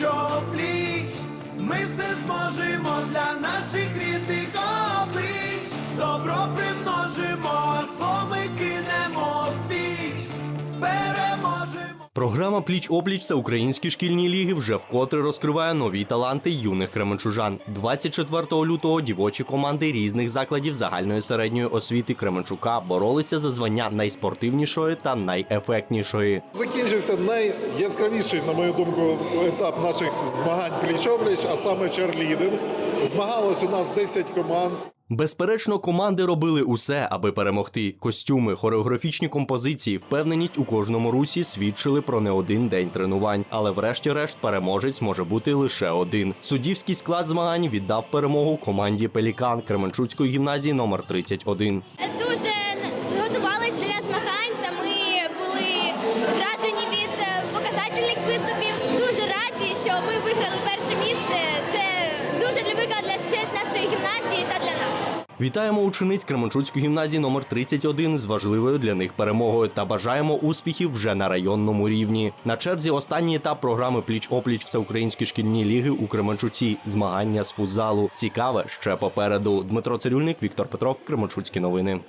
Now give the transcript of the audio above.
опліч, ми все зможемо для наших рідних Програма Пліч опліч всеукраїнські шкільні ліги вже вкотре розкриває нові таланти юних кременчужан. 24 лютого дівочі команди різних закладів загальної середньої освіти Кременчука боролися за звання найспортивнішої та найефектнішої. Закінчився найяскравіший, на мою думку, етап наших змагань пліч-опліч, а саме черлідинг. Змагалось у нас 10 команд. Безперечно, команди робили усе, аби перемогти. Костюми, хореографічні композиції, впевненість у кожному русі свідчили про не один день тренувань. Але врешті-решт переможець може бути лише один. Суддівський склад змагань віддав перемогу команді Пелікан Кременчуцької гімназії номер 31. Дуже готувалися для змагань, Вітаємо учениць Кременчуцької гімназії номер 31 з важливою для них перемогою та бажаємо успіхів вже на районному рівні. На черзі останній етап програми Пліч опліч Всеукраїнські шкільні ліги у Кременчуці. Змагання з футзалу. Цікаве ще попереду. Дмитро Цирюльник, Віктор Петров, Кременчуцькі новини.